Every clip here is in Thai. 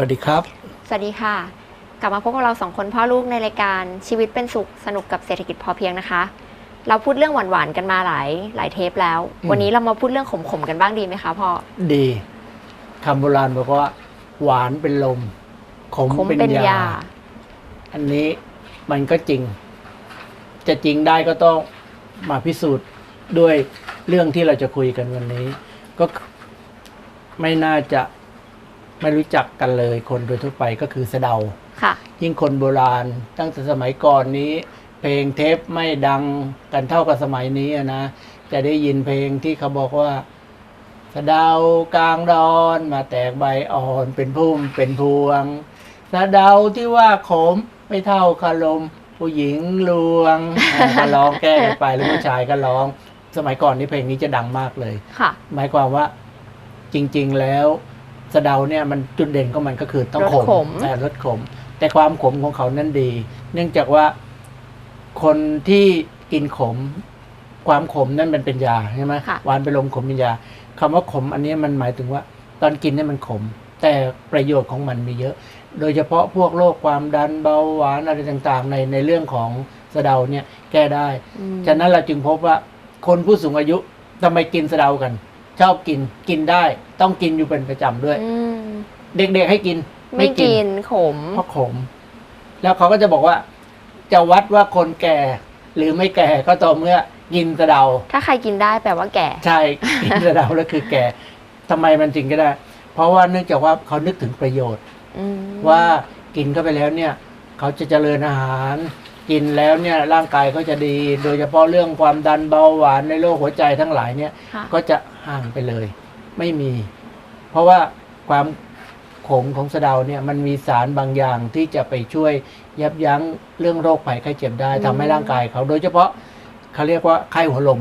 วัสดีครับ สวัสดีค่ะ กลับมาพบกับเราสองคนพ่อลูกในรายการชีวิตเป็นสุขสนุกกับเศรษฐกิจพอเพียงนะคะ เราพูดเรื่องหวานๆกันมาหลายหลายเทปแล้วอืมวันนี้เรามาพูดเรื่องขมๆกันบ้างดีไหมคะพ่อดีคำโบราณบอกว่า หวานเป็นลม ขมขมเป็นเป็นยายา อันนี้มันก็จริง จะจริงได้ก็ต้องมาพิสูจน์ด้วยเรื่องที่เราจะคุยกันวันนี้ ก็ไม่น่าจะ ไม่รู้จักกันเลยคนโดยทั่วไปก็คือสะเดา ค่ะ ยิ่งคนโบราณตั้งแต่สมัยก่อนนี้ เพลงเทปไม่ดังกันเท่ากับสมัยนี้อะนะ จะได้ยินเพลงที่เขาบอกว่า สะเดากลางดอนมาแตกใบอ่อนเป็นพุ่มเป็นพวง สะเดาที่ว่าขมไม่เท่าคารม ผู้หญิงลวงอ่าก็ร้องแก้กันไปแล้วผู้ชายก็ร้อง สมัยก่อนนี้เพลงนี้จะดังมากเลย ค่ะ หมายความว่าจริง ๆ แล้ว สะเดาเนี่ยมันจุดเด่นของมันก็คือต้องขรสขม แต่รสขม แต่ความขมของเขานั้นดี เนื่องจากว่าคนที่กินขม ความขมนั่นมันเป็นยาใช่ไหมค่ะ หวานเป็นลมขมเป็นยาคำว่าขมอันนี้มันหมายถึงว่า ตอนกินเนี่ยมันขม แต่ประโยชน์ของมันมีเยอะ โดยเฉพาะพวกโรคความดันเบาหวานอะไรต่างๆ ในในเรื่องของสะเดาเนี่ยแก้ได้ อืม ฉะนั้นเราจึงพบว่าคนผู้สูงอายุทำไมกินสะเดากัน ชอบกินกินได้ ต้องกินอยู่เป็นประจำด้วย อืมเด็กๆให้กิน ไม่กินขม เพราะขม แล้วเขาก็จะบอกว่า จะวัดว่าคนแก่ หรือไม่แก่ก็ต่อเมื่อกินสะเดา ถ้าใครกินได้แปลว่าแก่ ใช่ กินสะเดาแล้วคือแก่ทำไมมันจริงก็ได้ เพราะว่าเนื่องจากว่าเขานึกถึงประโยชน์ อืมว่ากินเข้าไปแล้วเนี่ย เขาจะเจริญอาหาร กินแล้วเนี่ยร่างกายเขาจะดี โดยเฉพาะเรื่องความดันเบาหวานในโรคหัวใจทั้งหลายเนี่ย ค่ะ ก็จะห่างไปเลย ไม่มี เพราะว่าความขมของสะเดาเนี่ยมันมีสารบางอย่างที่จะไปช่วยยับยั้งเรื่องโรคภัยไข้เจ็บได้ทำให้ร่างกายเขา โดยเฉพาะเขาเรียกว่าไข้หัวลม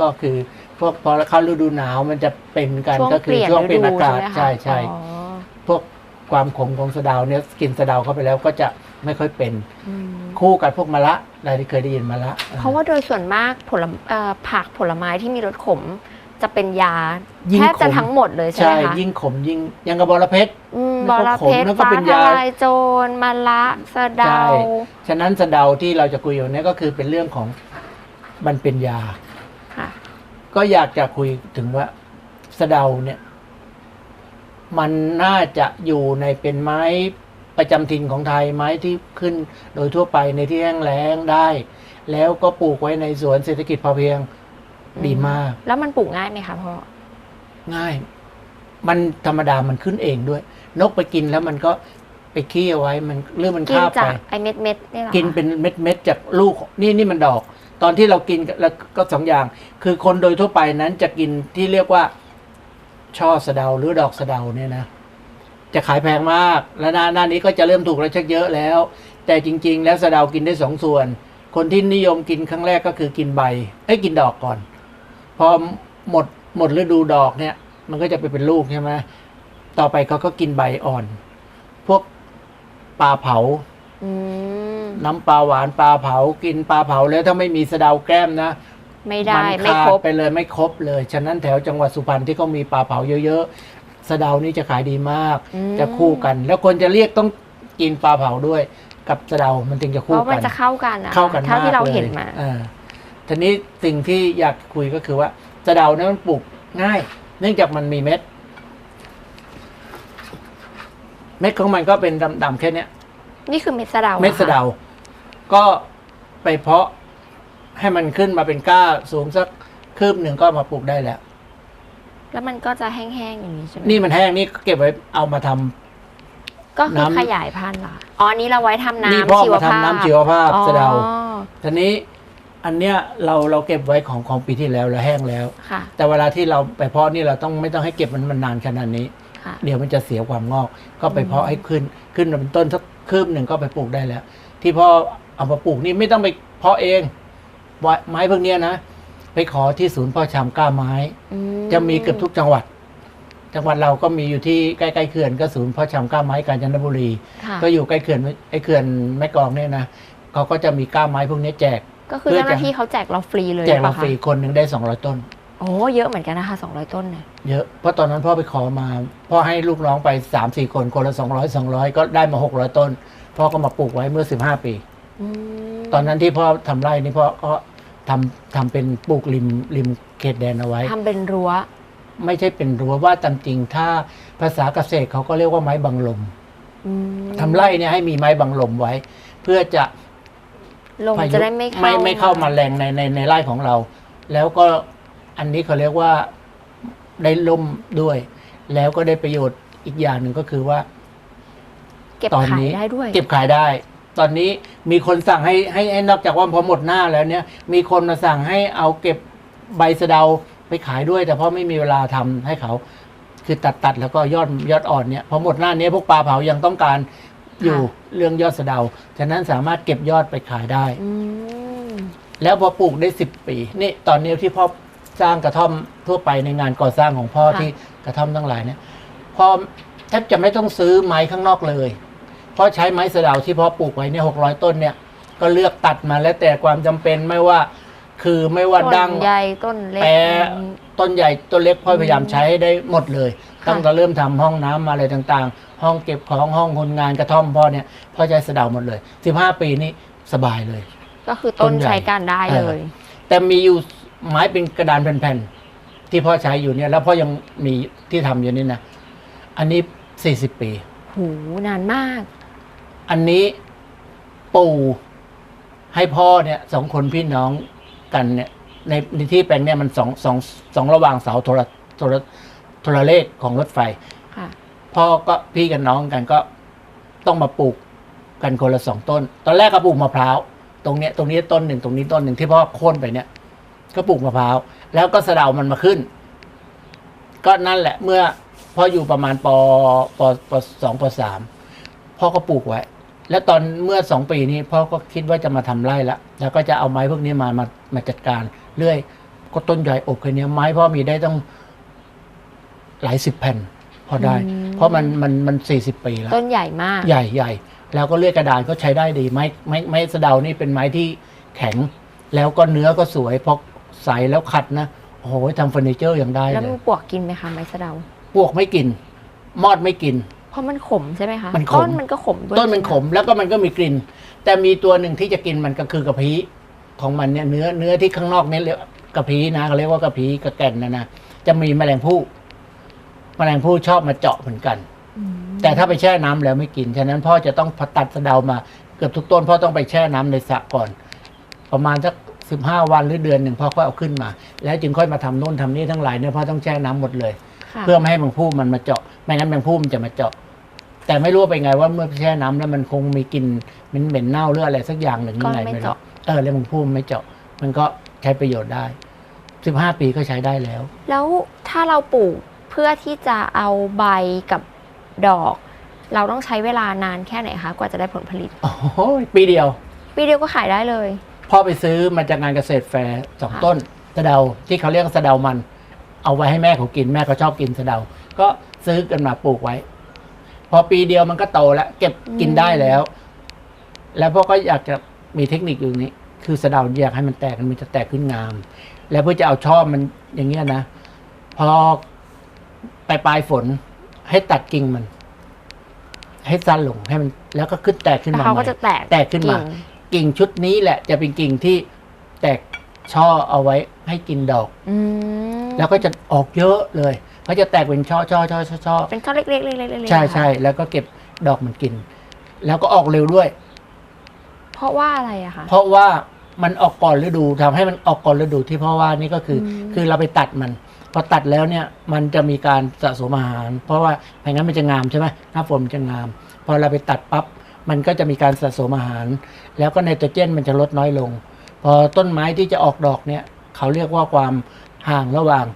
ก็คือพวกพอเข้าฤดูหนาวมันจะเป็นกันช่วงก็เปคือลี่ยนช่วงฤเป็นดูอากาศไหมคะใช่ใช่อ๋อพวกความขมของสะเดาเนี่ยกินสะเดาเข้าไปแล้วก็จะ ไม่ค่อยเป็นอืมคู่กับพวกมะระอะไรที่เคยได้ยินมะระเพราะว่าโดยส่วนมากผลเอ่อผักผลไม้ที่มีรสขมจะเป็นยายิ่งแทบจะขมทั้งหมดเลยใช่ไหใช่มคะยิ่งขมยิ่งยังกับบอระเพ็ดอืมแล้บวอก็ระขมเพ็ดแล้วก็ฟ้าเป็นทยาลายโจรมะละสะเดาใช่ฉะนั้นสะเดาที่เราจะคุยอยู่เนี้ก็คือเป็นเรื่องของมันเป็นยาค่ะก็อยากจะคุยถึงว่าสะเดาเนี่ย มันน่าจะอยู่ในเป็นไม้ ประจำถิ่นของไทยไม้ที่ขึ้นโดยทั่วไปในที่แห้งแล้งได้ แล้วก็ปลูกไว้ในสวนเศรษฐกิจพอเพียงดีมาก แล้วมันปลูกง่ายไหมคะพ่อง่าย มันธรรมดามันขึ้นเองด้วย นกไปกินแล้วมันก็ไปขี้เอาไว้มันเรื่องมันกินคาบจาไปกไอเม็ดเม็ดๆนี่เหรอคะกินเป็นเม็ดเม็ดๆจากลูกนี่นี่มันดอก ตอนที่เรากินแล้วก็สองอย่าง คือคนโดยทั่วไปนั้นจะกินที่เรียกว่าช่อสะเดาหรือดอกสะเดาเนี่ยนะ จะขายแพงมาก แล้วหน้าหน้านี้ก็จะเริ่มถูกแล้วชักเยอะแล้ว แต่จริง ๆ แล้วสะเดากินได้สองส่วน คนที่นิยมกินครั้งแรกก็คือกินใบเอ้ยกินดอกก่อน พอหมดหมดฤดูดอกเนี่ย มันก็จะไปเป็นลูกใช่ไหมต่อไปเขาก็กินใบอ่อน พวกปลาเผาอืมน้ำปลาหวานปลาเผากินปลาเผาแล้วถ้าไม่มีสะเดาแก้มนะไม่ได้มัไม่ขาดครบไปเลยไม่ครบเลย ฉะนั้นแถวจังหวัดสุพรรณที่เขามีปลาเผาเยอะๆ สะเดานี่จะขายดีมาก อืมจะคู่กัน แล้วคนจะเรียกต้องกินปลาเผาด้วย กับสะเดามันจึงจะเพคู่ราะมันกันจะเข้ากันนะเข้ากันเท่ามากที่เราลยเห็นมา อ่าทีนี้สิ่งที่อยากคุยก็คือว่าสะเดาเนี่ยมันปลูกง่าย เนื่องจากมันมีเม็ด เม็ดของมันก็เป็นดำๆแค่เนี้ย นี่คือเม็ดสะเดาเม็ดสะเดา ก็ไปเพาะให้มันขึ้นมาเป็นก้าสูงสักคืบหนึ่งก็เอามาปลูกได้แล้ว แล้วมันก็จะแห้งๆอย่างนี้ใช่ไหมนี่มันแห้งนี่เก็บไว้เอามาทำ ก็คือน้ำ ขยายพันธุ์เหรออ๋ออันนี้เราไว้ทำนี่น้ำพ่อชีวมาภาพทำน้ำชีวภาพอ๋อสะเดาทีนี้อันเนี้ยเราเราเก็บไว้ของของปีที่แล้วแล้วแห้งแล้ว ค่ะแต่เวลาที่เราไปเพาะนี่เราต้องไม่ต้องให้เก็บมันมันนานขนาดนี้ ค่ะ เดี๋ยวมันจะเสียความงอก ก็ไปเพาะให้ขึ้น ขึ้นมาเป็นต้นสักคืบหนึ่งก็ไปปลูกได้แล้ว ที่พ่อเอามาปลูกนี่ไม่ต้องไปเพาะเองไว้ไม้พวกเนี้ยนะ ไปขอที่ศูนย์เพ่อชำกล้าไม้ อืจะมีเกือบทุกจังหวัด จังหวัดเราก็มีอยู่ที่ใกล้ๆเขื่อนก็ศูนย์เพ่อชำกล้าไม้กาญจนบุรี ค่ะก็อยู่ใกล้เขื่อนไอ้เขื่อนแม่กลองเนี่ยนะเขาก็จะมีกล้าไม้พวกนี้แจก ก็คือเพื่อเจ้าหน้าจะที่เขาแจกเราฟรีเลยแจกเราปะคะฟรีคนหนึ่งได้สองร้อยต้น โอ้เยอะเหมือนกันนะคะสองร้อยต้นเนี่ยเยอะเพราะตอนนั้นพ่อไปขอมาพ่อให้ลูกน้องไปสามสี่คนคนละสองร้อยสองร้อยก็ได้มาหกร้อยต้น พ่อก็มาปลูกไว้เมื่อสิบห้าปี อืมตอนนั้นที่พ่อทำไร่นี่พ่อก็ ทำทำเป็นปลูกริมริมเขตแดนเอาไว้ ทำเป็นรั้ว ไม่ใช่เป็นรั้วว่าตามจริงถ้าภาษาเกษตรเขาก็เรียกว่าไม้บังลมอืมทำไร่เนี่ยให้มีไม้บังลมไว้ เพื่อจะลมพายุจะได้ไม่เข้าไม่ไม่เข้ามาแรงในในในไร่ของเรา แล้วก็อันนี้เขาเรียกว่าได้ล่มด้วย แล้วก็ได้ประโยชน์อีกอย่างหนึ่งก็คือว่า เก็บตอนขายนี้ได้ด้วย เก็บขายได้ ตอนนี้มีคนสั่งให้ให้ให้นอกจากว่าพอหมดหน้าแล้วเนี่ย มีคนมาสั่งให้เอาเก็บใบสะเดาไปขายด้วย แต่เพราะไม่มีเวลาทำให้เขา คือตัดตัดแล้วก็ยอดยอดอ่อนเนี่ยพอหมดหน้านี้พวกปลาเผายังต้องการอยู่เรื่องยอดสะเดา ฉะนั้นสามารถเก็บยอดไปขายได้ อืมแล้วพอปลูกได้สิบปี นี่ตอนนี้ที่พ่อสร้างกระท่อมทั่วไปในงานก่อสร้างของพ่อที่กระท่อมทั้งหลายเนี่ยพ่อแทบจะไม่ต้องซื้อไม้ข้างนอกเลย เพราะใช้ไม้สะเดาที่พ่อปลูกไว้เนี่ยหกร้อยต้นเนี่ย ก็เลือกตัดมาแล้วแต่ความจำเป็นไม่ว่า คือไม่ว่าต้ดั้งนใหญ่ต้นเล็ก แปะต้นใหญ่ต้นเล็กพ่อพยายามใช้ให้ได้หมดเลยค่ะ ตั้งแต่เริ่มทำห้องน้ำอะไรต่างๆ ห้องเก็บของห้องคนงานกระท่อมพ่อเนี่ยพ่อใช้สะเดาหมดเลยสิบห้าปีนี้สบายเลย ก็คือต้นต้นใหญ่ ใช้การได้เลย แต่มีอยู่ไม้เป็นกระดานแผ่นๆที่พ่อใช้อยู่เนี่ยแล้วพ่อยังมีที่ทำอยู่นี่นะอันนี้สี่สิบปี หูนานมาก อันนี้ปู่ให้พ่อเนี่ยสองคนพี่น้องกันเนี่ยในในที่แปลงเนี่ยมันสองสองสองระหว่างเสาโทรโทรโทรเลขของรถไฟ ค่ะ พ่อก็พี่กับน้องกันก็ต้องมาปลูกกันคนละสองต้น ตอนแรกก็ปลูกมะพร้าว ตรงเนี้ยตรงนี้ต้นหนึ่งตรงนี้ต้นหนึ่งที่พ่อโค่นไปเนี่ย ก็ปลูกมะพร้าว แล้วก็สะเดามันมาขึ้น ก็นั่นแหละ เมื่อพ่ออยู่ประมาณปปปสองปสามพ่อก็ปลูกไว้ แล้วตอนเมื่อสองปีนี้พ่อก็คิดว่าจะมาทำไร่ละแล้วก็จะเอาไม้พวกนี้มามามาจัดการเรื่อยก็ต้นใหญ่อกแค่เนี้ยไม้พ่อมีได้ต้องหลายสิบแผ่น พอได้อืมเพราะมันมันมันสี่สิบปีแล้วต้นใหญ่มาก ใหญ่ใหญ่แล้วก็เลือกกระดานก็ใช้ได้ดี ไม้ไม้ไม้สะเดานี่เป็นไม้ที่แข็ง แล้วก็เนื้อก็สวยพอใสแล้วขัดนะโอ้โหทำเฟอร์นิเจอร์ยังได้แล้วเลมียปวกกินไหมคะไม้สะเดาพวกไม่กิน มอดไม่กิน เพราะมันขมใช่ไหมคะมันขม ต้นมันก็ขมด้วยต้นมันขมแล้วก็มันก็มีกลิ่น แต่มีตัวหนึ่งที่จะกินมันก็คือกระพี้ของมันเนี่ยเนื้อเนื้อที่ข้างนอกเนี่ยเรียกกระพี้นะเขาเรียกว่ากระพี้กระแก่นนะนะจะมีแมลงผู้แมลงผู้ชอบมาเจาะเหมือนกัน อืมแต่ถ้าไปแช่น้ำแล้วไม่กิน ฉะนั้นพ่อจะต้องพอตัดสะเดามาเกือบทุกต้นพ่อต้องไปแช่น้ำในสระก่อน ประมาณสักสิบห้าวันหรือเดือนหนึ่งพ่อค่อยเอาขึ้นมา แล้วจึงค่อยมาทำโน่นทำนี่ทั้งหลายเนี่ยพ่อต้องแช่น้ำหมดเลย ค่ะเพื่อไม่ให้แมงผู้มันมาเจาะ ไม่งั้นแมงผู้มันจะมาเจาะ แต่ไม่รู้ว่าเป็นไงว่าเมื่อแช่น้ำแล้วมันคงมีกลิ่นเหม็นเหม็นๆเน่าหรืออะไรสักอย่างหนึ่งก็ยังไงไม่ไม่รู้เจาะเออแล้วแมงผู้มันไม่เจาะ มันก็ใช้ประโยชน์ได้สิบห้าปีก็ใช้ได้แล้ว แล้วถ้าเราปลูกเพื่อที่จะเอาใบกับดอก เราต้องใช้เวลานานแค่ไหนคะกว่าจะได้ผลผลิตโอ้โหปีเดียว ปีเดียวก็ขายได้เลยพ่อไปซื้อมาจากงานเกษตรแฟร์สองค่ะต้นสะเดาที่เขาเรียกสะเดามัน เอาไว้ให้แม่เขากินแม่เขาชอบกินสะเดา ก็ซื้อกันมาปลูกไว้ พอปีเดียวมันก็โตแล้ว เก็บกินได้แล้ว แล้วพ่อก็อยากจะมีเทคนิคอยู่นี้ คือสะเดาอยากให้มันแตกมันจะแตกขึ้นงาม แล้วเพื่อจะเอาช่อมันอย่างเงี้ยนะ พอปลายปลายฝนให้ตัดกิ่งมัน ให้สั้นลงให้มัน แล้วก็ขึ้นแตกขึ้นแล้วมาเขาใหก็ม่จะแตกแตกขึ้นมางกิ่งชุดนี้แหละ จะเป็นกิ่งที่แตกช่อเอาไว้ให้กินดอกอืมแล้วก็จะออกเยอะเลย เขาจะแตกเป็นช่อช่อช่อช่อช่อเป็นช่อเล็กๆเล็กๆเล็กๆใช่นะคะใช่แล้วก็เก็บดอกมันกิน แล้วก็ออกเร็วด้วย เพราะว่าอะไรอะคะเพราะว่ามันออกก่อนฤดูทำให้มันออกก่อนฤดูที่พ่อว่านี่ก็คืออมคือเราไปตัดมันพอตัดแล้วเนี่ยมันจะมีการสะสมอาหาร เพราะว่าไม่งั้นมันจะงามใช่ไหมหน้าฝนมันจะงาม พอเราไปตัดปั๊บมันก็จะมีการสะสมอาหาร แล้วก็ไนโตรเจนมันจะลดน้อยลง พอต้นไม้ที่จะออกดอกเนี่ย เขาเรียกว่าความห่างระหว่าง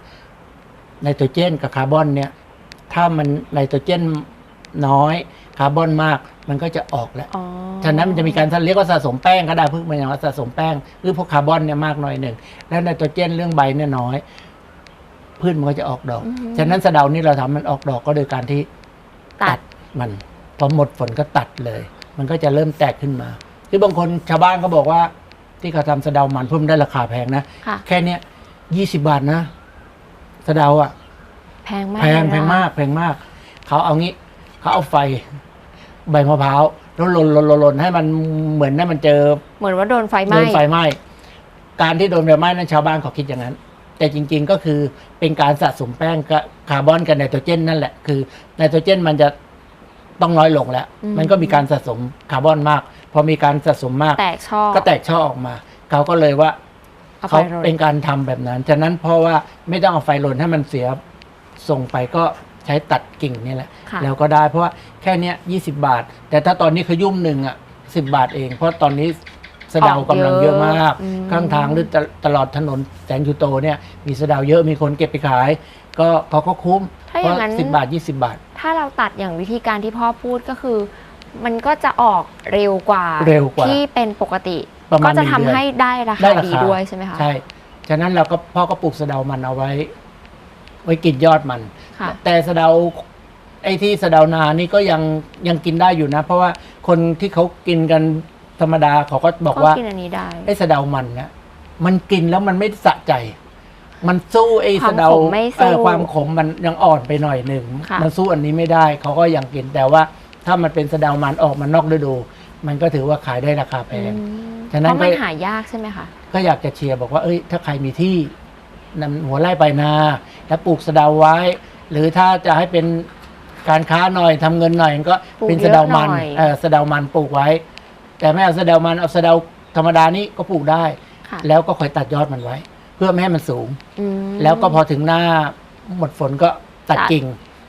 ไนโตรเจนกับคาร์บอนเนี่ยถ้ามันไนโตรเจนน้อยคาร์บอนมากมันก็จะออกแล้วอ๋อฉะนั้นมันจะมีการเรียกว่าสะสมแป้งก็ได้พึ่งมันอย่างว่าสะสมแป้งหรือพวกคาร์บอนเนี่ยมากหน่อยหนึ่งแล้วไนโตรเจนเรื่องใบเนี่ยน้อยพืชมันก็จะออกดอกอืมฉะนั้นสะเดานี่เราทำมันออกดอกก็โดยการที่ตัดมันพอหมดฝนก็ตัดเลย มันก็จะเริ่มแตกขึ้นมาคือบางคนชาวบ้านก็บอกว่า ที่เขาทำสะเดามันเพิ่มนได้ราคาแพงนะค่ะแค่เนี้ยยี่สิบาทนะ สะเดาอะ แพงมากแพงเลยนะแพงมาก แพงมาก เขาเอางี้ เขาเอาไฟ ใบมะพร้าวแล้วลนลนลนลนให้มันเหมือนให้มันเจอเหมือนว่าโดนไฟไหโดม้นไฟไหม้การที่โดนไฟไหม้นั้นชาวบ้านเขาคิดอย่างนั้น แต่จริง ๆก็คือเป็นการสะสมแป้งกับคาร์บอนกับไนโตรเจนนั่นแหละคือไนโตรเจนมันจะต้องน้อยลงแล้ว มันก็มีการสะสมคาร์บอนมาก พอมีการสะสมมาก แตกช่อก็แตกช่อออกมา เขาก็เลยว่า เอาไปเขาโรยเป็นการทำแบบนั้น ฉะนั้นเพราะว่าไม่ต้องเอาไฟลนให้มันเสียส่งไปก็ใช้ตัดกิ่งนี่แหละ ค่ะแล้วก็ได้เพราะว่าแค่เนี้ยยี่สิบาท แต่ถ้าตอนนี้ขยุ่มหนึ่งอะสิบาทเอง เพราะตอนนี้สะเดากำลังเยอะมาก อืม ข้างทางหรือตตลอดถนนแสงยูโตเนี่ยมีสะเดาเยอะมีคนเก็บไปขาย ก็เขาก็คุ้มถ้าอเพย่าราะงนั้น สิบบาทยี่สิบาท ถ้าเราตัดอย่างวิธีการที่พ่อพูดก็คือ มันก็จะออกเร็วกว่าเร็วกว่า ที่เป็นปกติ ประมาก็ณจะหนึ่งทำเดือน ให้ได้ราได้คาราดีคาด้วยใช่ไหมคะ ใช่ ฉะนั้นเราก็พ่อก็ปลูกสะเดามันเอาไว้ ไว้กินยอดมัน ค่ะ แต่สะเดาไอ้ที่สะเดานานี่ก็ยังยังกินได้อยู่นะ เพราะว่าคนที่เขากินกันธรรมดาเขาก็บอกว่ากินอันนี้ได้ ไอ้สะเดามันเนี่ยมันกินแล้วมันไม่สะใจ มันสู้ไอ้ความสะเดาขมไม่สู้เออความขมมันยังอ่อนไปหน่อยหนึ่ง ค่ะ มันสู้อันนี้ไม่ได้ เขาก็ยังกินแต่ว่า ถ้ามันเป็นสะเดามันออกมานอกฤดู มันก็ถือว่าขายได้ราคาแพงอืม ฉะนั้นเพราะมันก็หายากใช่ไหมคะ ก็อยากจะเชียร์บอกว่าเอ้ย ถ้าใครมีที่นำหัวไร่ไปนา แล้วปลูกสะเดาไว้ หรือถ้าจะให้เป็นการค้าหน่อยทำเงินหน่อยก็ปลูกเป็นสะเดามันเยอะหน่อย เออสะเดามันปลูกไว้ แต่ไม่เอาสะเดามันเอาสะเดาธรรมดานี้ก็ปลูกได้ ค่ะแล้วก็คอยตัดยอดมันไว้ เพื่อไม่ให้มันสูง อืม แล้วก็พอถึงหน้าหมดฝนก็ตัดตัด กิ่ง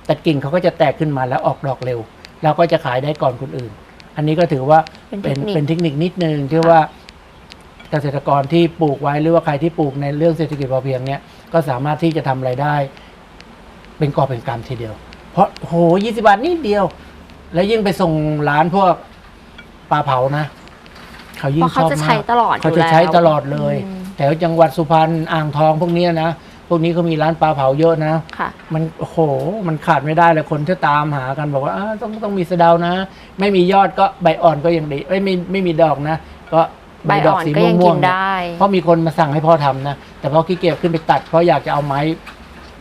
ตัดกิ่งเขาก็จะแตกขึ้นมาแล้วออกดอกเร็วเราก็จะขายได้ก่อนคนอื่น อันนี้ก็ถือว่าเป็นเทเป็นคนิค เป็นเทคนิคนิดนึงที่ว่าเกษตรกรที่ปลูกไว้หรือว่าใครที่ปลูกในเรื่องเศรษฐกิจพอเพียงเนี้ยก็สามารถที่จะทำไรายได้ เป็นกอบเป็นกำทีเดียว เพราะโหยี่สิบาทนิดเดียว แล้วยิ่งไปส่งร้านพวกปลาเผานะ เขายิ่เพงราะชเขาอบจะมาใช้กตลอดอเขายู่จะแล้ว ใช้ตลอดเลย อืมแถวจังหวัดสุพรรณอ่างทองพวกเนี้ยนะ พวกนี้เขามีร้านปลาเผาเยอะนะค่ะมันโอ้โห มันขาดไม่ได้เลยคนที่ตามหากันบอกว่าอ้าต้องต้องมีสะเดานะ ไม่มียอดก็ใบอ่อนก็ยังดีไม่ไม่ไม่มีดอกนะ ก็ใบอ่อนก็ยังม่กิวงนๆเนี่ยได้เพราะมีคนมาสั่งให้พ่อทำนะ แต่พ่อขี้เกียจขึ้นไปตัดเพราะอยากจะเอาไม้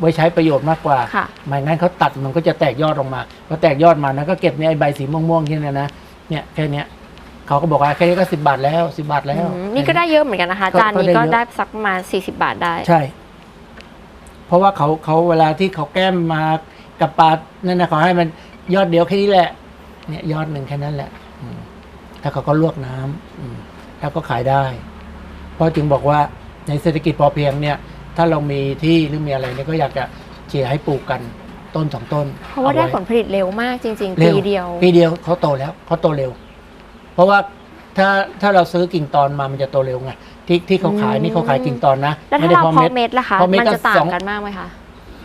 ไว้ใช้ประโยชน์มากกว่าค่ะไม่งั้นเขาตัดมันก็จะแตกยอดออกมาพอแตกยอดมานะก็เก็บเนี่ยไอ้ใบสีม่วงๆที่เนี่ยนะเนี่ยแค่เนี้ยเขาก็บอกว่าแค่นี้ก็สิบบาทแล้วสิบาทแล้วอืมนี่ก็ได้เยอะเหมือนกันนะคะก็จานนี้ก็ก็ได้เยอะได้สักประมาณ40บาทได้ ใช่ เพราะว่าเขาเขาเวลาที่เขาแก้มมากับปลานั่นนะเขาให้มันยอดเดียวแค่นี้แหละ เนี่ยยอดหนึ่งแค่นั้นแหละอืมแล้วเขาก็ลวกน้ำอืมแล้วก็ขายได้ เพราะจึงบอกว่าในเศรษฐกิจพอเพียงเนี่ย ถ้าเรามีที่หรือมีอะไรเนี่ยก็อยากจะเชียร์ให้ปลูกกันต้นสองต้น เพราะว่าได้อผลผลิตเร็วมากจริงๆร็ปีเดียว ปีเดียวเขาโตแล้วเขาโตเร็ว เพราะว่าถ้าถ้าเราซื้อกิ่งตอนมามันจะโตเร็วไง ที่ที่เขาขายนี่เขาขายกิ่งตอนนะแล้วถ้าได้เราพอเพาะเม็ดเม็ดล่ะคะเพาะเม็ดมันก็จะต่าสองงกันมากไหมคะ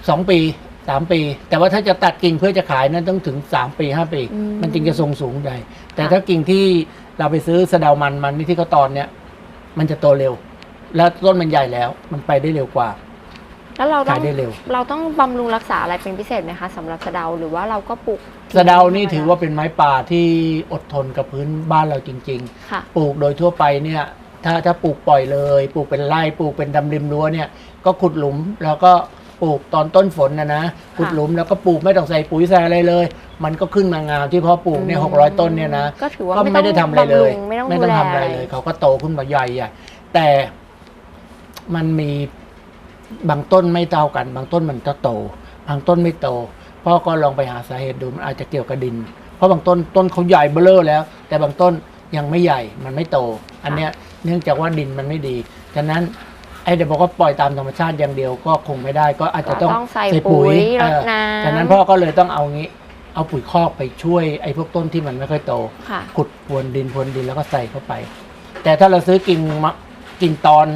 สองปีสามปี แต่ว่าถ้าจะตัดกิ่งเพื่อจะขายนั้นต้องถึงสามปีห้าปี อืมมันจึงจะทรงสูงใหญ่แต่ค่ะ ถ้ากิ่งที่เราไปซื้อสะเดามันมันนี่ที่เขาตอนเนี่ยมันจะโตเร็ว แล้วต้นมันใหญ่แล้ว มันไปได้เร็วกว่า แล้วเราต้ขาอยงได้เร็ว เราต้องบำรุงรักษาอะไรเป็นพิเศษไหมคะสำหรับสะเดาหรือว่าเราก็ปลูกสะเดานี่ถือว่าเป็นไม้ป่าที่อดทนกับพื้นบ้านเราจริงๆค่ะปลูกโดยทั่วไปเนี่ย ถ้าถ้าปลูกปล่อยเลยปลูกเป็นไร่ปลูกเป็นดำริมรั้วเนี่ยก็ขุดหลุมแล้วก็ปลูกตอนต้นฝนนะนะขุดหลุมแล้วก็ปลูกไม่ต้องใส่ปุ๋ยใส่อะไรเลย มันก็ขึ้นมางามที่พ่อปลูกเนี่ยหกร้อยต้นเนี่ยนะก็ถือว่าก็ไม่ไม่ต้ได้องทำอะไรเลยบำรุงไม่ต้องไม่ดูต้องแลทำอะไรเลย เขาก็โตขึ้นมาใหญ่ใหญ่แต่มันมีบางต้นไม่เท่ากัน บางต้นมันก็โต บางต้นไม่โตพ่อก็ลองไปหาสาเหตุดูมันอาจจะเกี่ยวกับดิน เพราะบางต้นต้นเขาใหญ่เบ้อเร่อแล้ว แต่บางต้นยังไม่ใหญ่มันไม่โต อันเนี้ย เนื่องจากว่าดินมันไม่ดีฉะนั้นไอ้เดี๋ยวบอกว่าปล่อยตามธรรมชาติอย่างเดียวก็คงไม่ได้ก็อาจจะต้องต้องใส่ปุ๋ยรดน้ำเออฉะนั้นพ่อก็เลยต้องเอางี้ เอาปุ๋ยคอกไปช่วยไอ้พวกต้นที่มันไม่ค่อยโตค่ะขุดพรวนดินพรวนดินแล้วก็ใส่เข้าไป แต่ถ้าเราซื้อกิ่งมะกิ่งตอน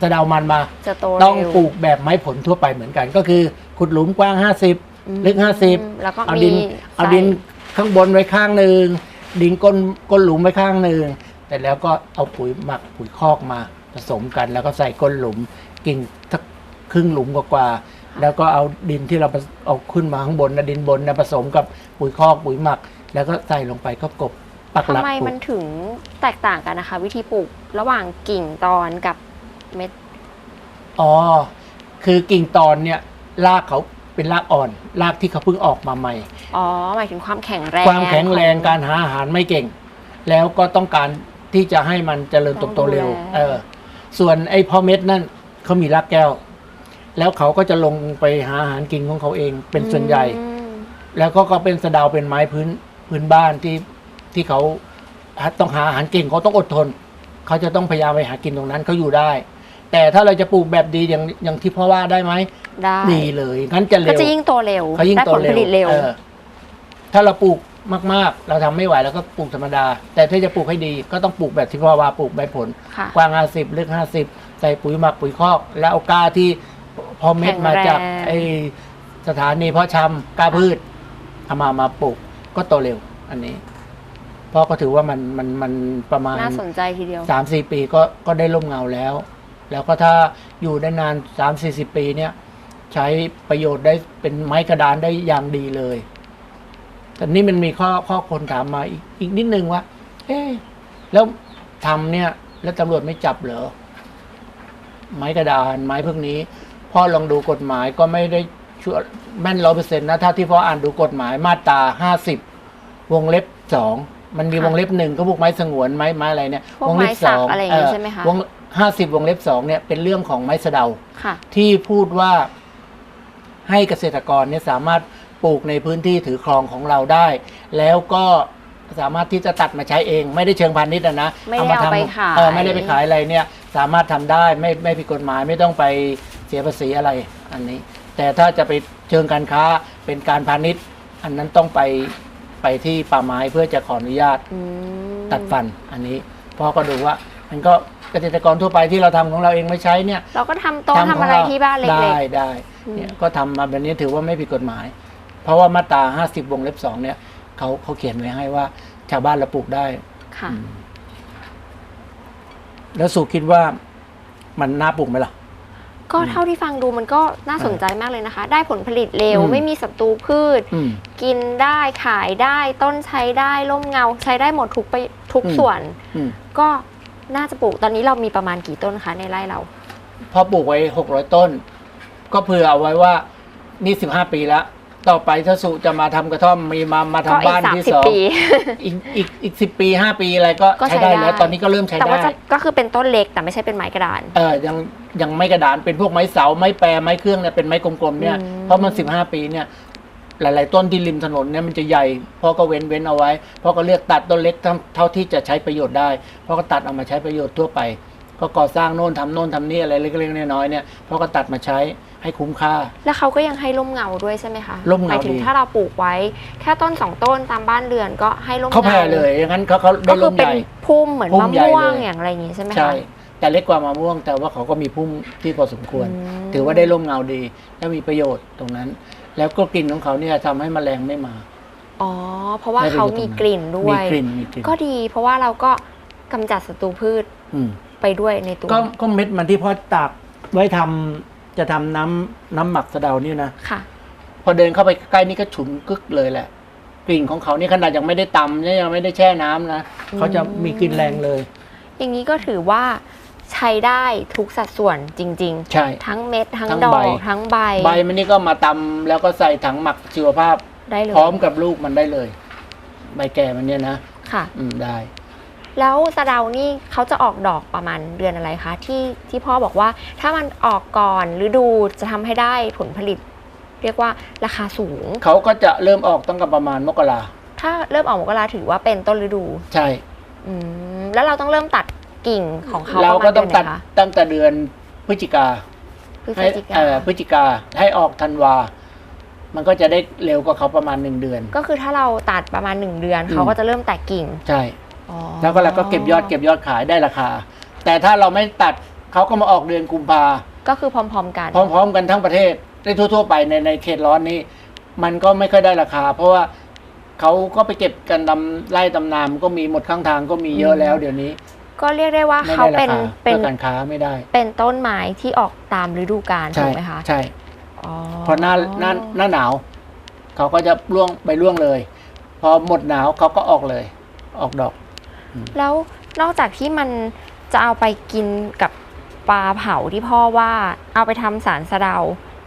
สะเดามันมาจะโตต้องเร็วปลูกแบบไม้ผลทั่วไปเหมือนกัน ก็คือขุดหลุมกว้างอืม50 ลึก 50แล้วก็เอามีดินเอาดินใส่ข้างบนไว้ข้างหนึ่งดินก้นก้นหลุมไว้ข้างหนึ่ง แต่แล้วก็เอาปุ๋ยหมักปุ๋ยคอกมาผสมกัน แล้วก็ใส่ก้นหลุมกิ่งทักครึ่งหลุมกว่าๆแล้วก็เอาดินที่เราเอาขึ้นมาข้างบนนะดินบนนะผสมกับปุ๋ยคอกปุ๋ยหมัก แล้วก็ใส่ลงไปก็กบปักหทำลักไมปลูมันกถึงแตกต่างกันนะคะ วิธีปลูกระหว่างกิ่งตอนกับเม็ดอ๋อคือกิ่งตอนเนี่ยรากเขาเป็นรากอ่อนรากที่เขาเพิ่งออกมาใหม่ อ๋อ หมายถึงความแข็งแรง ความแข็งแรงของการหาอาหารไม่เก่ง แล้วก็ต้องการ ที่จะให้มันเจริญเติบโตเร็วต้องดูแลเออ ส่วนไอ้พ่อเม็ดนั่นเขามีรากแก้ว แล้วเขาก็จะลงไปหาอาหารกินของเขาเองเป็นส่วนใหญ่อืมแล้วก็ก็เป็นสะเดาเป็นไม้พื้นพื้นบ้านที่ที่เขาต้องหาอาหารเก่งเขาต้องอดทน เขาจะต้องพยายามไปหากินตรงนั้นเขาอยู่ได้ แต่ถ้าเราจะปลูกแบบดีอย่างอย่างที่พ่อว่าได้ไหมได้ดีเลยงั้นจะก็เร็วจะยิ่งโตเร็วเขายิ่งได้โตผลเร็ผวลิตเร็วออถ้าเราปลูก มากๆ เราทำไม่ไหวเราก็ปลูกธรรมดา แต่ถ้าจะปลูกให้ดีก็ต้องปลูกแบบที่พ่อว่าปลูกใบผล ค่ะ กว้างห้าสิบลึกห้าสิบใส่ปุ๋ยหมักปุ๋ยคอก แล้วเอากล้าที่พอเม็ดมาจากแข็งแรง ไอสถานีเพาะชำกล้าพืชเอามามาปลูกก็โตเร็ว อันนี้พ่อก็ถือว่ามันมันมันประมาณ น่าสนใจทีเดียว สามสี่ปีก็ก็ได้ร่มเงาแล้ว แล้วก็ถ้าอยู่ได้นานสามสี่สิบปีเนี่ย ใช้ประโยชน์ได้เป็นไม้กระดานได้อย่างดีเลย แต่นี่มันมีข้อข้อคนถามมาอีกอีกนิดนึงว่า เอ๊ะแล้วทำเนี่ย แล้วตำรวจไม่จับเหรอ ไม้กระดานไม้พวกนี้พ่อลองดูกฎหมายก็ไม่ได้ชัวร์แม่นร้อยเปอร์เซ็นต์นะถ้าที่พ่ออ่านดูกฎหมายมาตราห้าสิบวงเล็บสองมันมีค่ะวงเล็บหนึ่งก็พวกไม้สงวนไม้ไม้อะไรเนี่ยพวกงเล็ไม้สักอะไรอย่างงี้ใช่ไหมคะวงห้าสิบวงเล็บสองเนี่ยเป็นเรื่องของไม้สะเดาค่ะที่พูดว่าให้เกษตรกรเนี่ยสามารถ ปลูกในพื้นที่ถือครองของเราได้ แล้วก็สามารถที่จะตัดมาใช้เอง ไม่ได้เชิงพาณิชย์อะนะไม่ได้มาเอาไปทำขาย เออไม่ได้ไปขายอะไรเนี่ยสามารถทำได้ไม่ไม่ผิดกฎหมายไม่ต้องไปเสียภาษีอะไรอันนี้ แต่ถ้าจะไปเชิงการค้าเป็นการพาณิชย์ อันนั้นต้องไปไปที่ป่าไม้เพื่อจะขออนุญาตอืมตัดฟันอันนี้พ่อก็ดูว่ามันก็เกษตรกรทั่วไปที่เราทำของเราเองไม่ใช้เนี่ย เราก็ทำโต๊ะขทำงอะไรเาที่บ้านเล็ได้กได้อืมเนี่ยก็ทำมาแบบนี้ถือว่าไม่ผิดกฎหมาย เพราะว่ามาตราห้าสิบวงเล็บสองเนี่ยเขาเขาเขียนไว้ให้ว่า ชาวบ้านเราปลูกได้ๆค่ะ อืมแล้วสุคิดว่ามันน่าปลูกไหมล่ะ ก็เท่าที่ฟังดูมันก็น่าสนใจมากเลยนะคะ ได้ผลผลิตเร็ว อืม ไม่มีศัตรูพืช อืม กินได้ขายได้ต้นใช้ได้ร่มเงา ใช้ได้หมดทุกไปทุกอืม ส่วน อืมก็น่าจะปลูกตอนนี้เรามีประมาณกี่ต้นคะในไร่เรา พอปลูกไว้หกร้อยต้น ก็เผื่อเอาไว้ว่านี่สิบห้าปีแล้ว ต่อไปถ้าสุจะมาทำกระท่อมมีมามาทำก็อีกบ้านสามที่สิบสองปีอีกอีกอีกสิบปีห้าปีอะไรก็ก็ใช้ใช้ได้ได้แล้วตอนนี้ก็เริ่มใช้แต่ได้ว่าจะก็คือเป็นต้นเล็กแต่ไม่ใช่เป็นไม้กระดานเออยังยังไม่กระดานเป็นพวกไม้เสาไม้แปรไม้เครื่องเนี่ยเป็นไม้กลมๆเนี่ยอืมเพราะมันสิบห้าปีเนี่ยหลาย ๆ ต้นที่ริมถนนเนี่ยมันจะใหญ่พ่อก็เว้นเว้นเอาไว้พ่อก็เลือกตัดต้นเล็กเท่าเท่าที่จะใช้ประโยชน์ได้พ่อก็ตัดเอามาใช้ประโยชน์ทั่วไป ก็ก่อสร้างโน่นทำโน่นทำนี่อะไรเล็กๆน้อยๆเนี่ยพ่อก็ตัดมาใช้ ให้คุ้มค่า แล้วเขาก็ยังให้ร่มเงาด้วยใช่ไหมคะร่มเงาหมายถึงดี ถ้าเราปลูกไว้ แค่ต้นสองต้นตามบ้านเรือนก็ให้ร่มเขาเงาแผ่เลยอย่างนั้นเขาเขาก็ได้คืร่อมเป็ใหนญ่ พุ่มเหมือนพุ่มะมใหญ่ม่วงเลย อย่างอะไรอย่างงี้ใช่ไหมคะใช่ แต่เล็กกว่ามะม่วง แต่ว่าเขาก็มีพุ่มที่พอสมควรอืมถือว่าได้ร่มเงาดี และมีประโยชน์ตรงนั้น แล้วก็กลิ่นของเขาเนี่ยทำให้แมลงไม่มา อ๋อ เพราะว่าได้ประโยชน์ เขามีกลิ่นด้วมีย กลิ่นมีกลิ่นก็ดีเพราะว่าเราก็กำจัดศัตรูพืชอืมไปด้วยในตัวก็ก็เม็ดมันที่พ่อตากไว้ทำ จะทำน้ำน้ำหมักสะเดาเนี่ยนะค่ะ พอเดินเข้าไปใกล้นี่ก็ฉุนกึกเลยแหละ กลิ่นของเขานี่ขนาดยังไม่ได้ตำเนี่ยยังไม่ได้แช่น้ำนะเขาจะมีกลิ่นแรงเลย อย่างนี้ก็ถือว่าใช้ได้ทุกสัดส่วนจริงใช่ๆทั้งเม็ดทั้งทั้งดอใบกทั้งใบ ใบมันนี่ก็มาตำแล้วก็ใส่ถังหมักชีวภาพได้เลยพร้อมกับลูกมันได้เลย ใบแก่มันเนี่ยนะ ค่ะ อืมได้ แล้วสะเดานี่เขาจะออกดอกประมาณเดือนอะไรคะที่ที่พ่อบอกว่าถ้ามันออกก่อนฤดูจะทำให้ได้ผลผลิต เรียกว่าราคาสูง เขาก็จะเริ่มออกตั้งแต่ประมาณมกราถ้าเริ่มออกมกราถือว่าเป็นต้นฤดู ใช่อืมแล้วเราต้องเริ่มตัดกิ่งของเขาเราประก็มาณเดืต้อองนไหตัดนคะตั้งแต่เดือนพฤศจิกาพฤศให้จิกาเอ่อพฤศจิกาให้ออกธันวา มันก็จะได้เร็วกว่าเขาประมาณหนึ่งเดือน ก็คือถ้าเราตัดประมาณหนึ่งเดือนอืมเขาก็จะเริ่มแตกกิ่ง ใช่อ๋อ แล้วก็เราก็เก็บยอดเก็บยอดขายได้ราคา แต่ถ้าเราไม่ตัดเขาก็มาออกเดือนกุมภาก็คือพร้อม ๆ กัน พร้อม ๆ กันทั้งประเทศได้ทั่ว ๆ ไปในในเขตร้อนนี้ มันก็ไม่ค่อยได้ราคา เพราะว่าเขาก็ไปเก็บกันตำไร่ตำนามก็มีหมดข้างทางก็มีเยอะแล้วเดี๋ยวนี้ ก็เรียกได้ว่าไม่เขาได้ราเป็นคาเป็เพื่นอการค้าไม่ได้ เป็นต้นไม้ที่ออกตามฤดูกาลใช่ถูกไหมคะใช่อ๋อพอหน้าหน้าหน้าหนาวเขาก็จะร่วงไปร่วงเลย พอหมดหนาวเขาก็ออกเลย ออกดอก แล้วนอกจากที่มันจะเอาไปกินกับปลาเผาที่พ่อว่าเอาไปทำสารสะเดา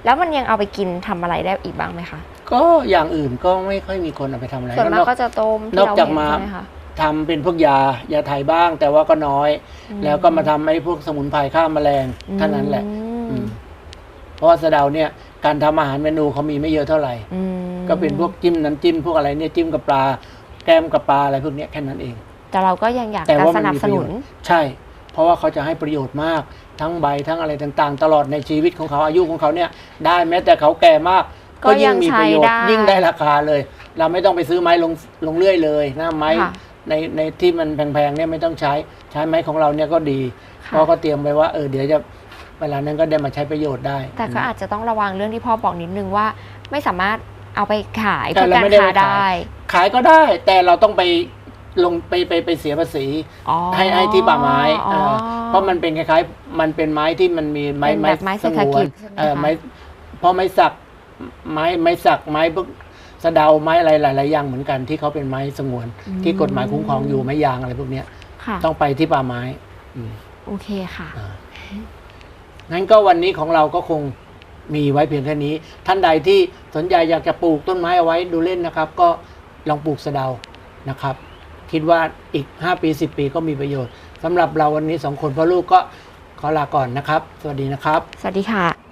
แล้วมันยังเอาไปกินทำอะไรได้อีกบ้างไหมคะ ก็อย่างอื่นก็ไม่ค่อยมีคนเอาไปทำอะไรส่วนมากนอกก็จะต้มนที่อกเราจากเห็นมาใช่ไหมคะทำเป็นพวกยายาไทยบ้าง แต่ว่าก็น้อยอืมแล้วก็มาทำไอ้พวกสมุนไพรฆ่าแมลงเท่านั้นแหละอืมอืมเพราะว่าสะเดาเนี่ยการทำอาหารเมนูเขามีไม่เยอะเท่าไหร่อืมก็เป็นพวกจิ้มน้ำจิ้มพวกอะไรเนี่ยจิ้มกับปลาแกล้มกับปลาอะไรพวกเนี้ยแค่นั้นเอง แต่เราก็ยังอยากแต่จะว่าสมันนับมีสประโยนุชน น์ ใช่ เพราะว่าเขาจะให้ประโยชน์มากทั้งใบทั้งอะไรต่างๆ ตลอดในชีวิตของเขาอายุของเขาเนี่ยได้แม้แต่เขาแก่มากก็ยังมีประโยชใช้ได้น์ยิ่งได้ราคาเลย เราไม่ต้องไปซื้อไม้ลงลงเลื่อยเลยนะไม้ค่ะในในที่มันแพงๆเนี่ยไม่ต้องใช้ใช้ไม้ของเราเนี่ยก็ดีค่ะ เพราะก็เตรียมไว้ว่าเออเดี๋ยวจะเวลานั้นก็ได้มาใช้ประโยชน์ได้แต่ก็อาจจะต้องระวังเรื่องที่พ่อบอกนิดนึงว่า ไม่สามารถเอาไปขายแต่เพื่อเราการไม่ได้ค้าไปขายได้ ขายก็ได้ แต่เราต้องไป ลงไปไปไปเสียภาษีอ๋อให้ให้ที่ป่าไม้อ๋อเออเพราะมันเป็นคล้ายๆ มันเป็นไม้ที่มันมีไม้เป็นแบบไม้เศรษฐกิจใช่ไหมเออคะไม้เพราะไม้สักไม้ไม้สักไม้พวกสะเดาไม้อะไรหลายๆอย่างเหมือนกันที่เขาเป็นไม้สงวน ที่กฎหมายคุ้มครองอยู่ไม้ยางอะไรพวกเนี้ยค่ะต้องไปที่ป่าไม้อืมโอเคค่ะอ่างั้นก็วันนี้ของเราก็คงมีไว้เพียงแค่นี้ ท่านใดที่สนใจอยากจะปลูกต้นไม้เอาไว้ดูเล่นนะครับ ก็ลองปลูกสะเดานะครับ คิดว่าอีก 5 ปี 10 ปีก็มีประโยชน์สำหรับเราวันนี้สองคนพ่อลูกก็ขอลาก่อนนะครับ สวัสดีนะครับ สวัสดีค่ะ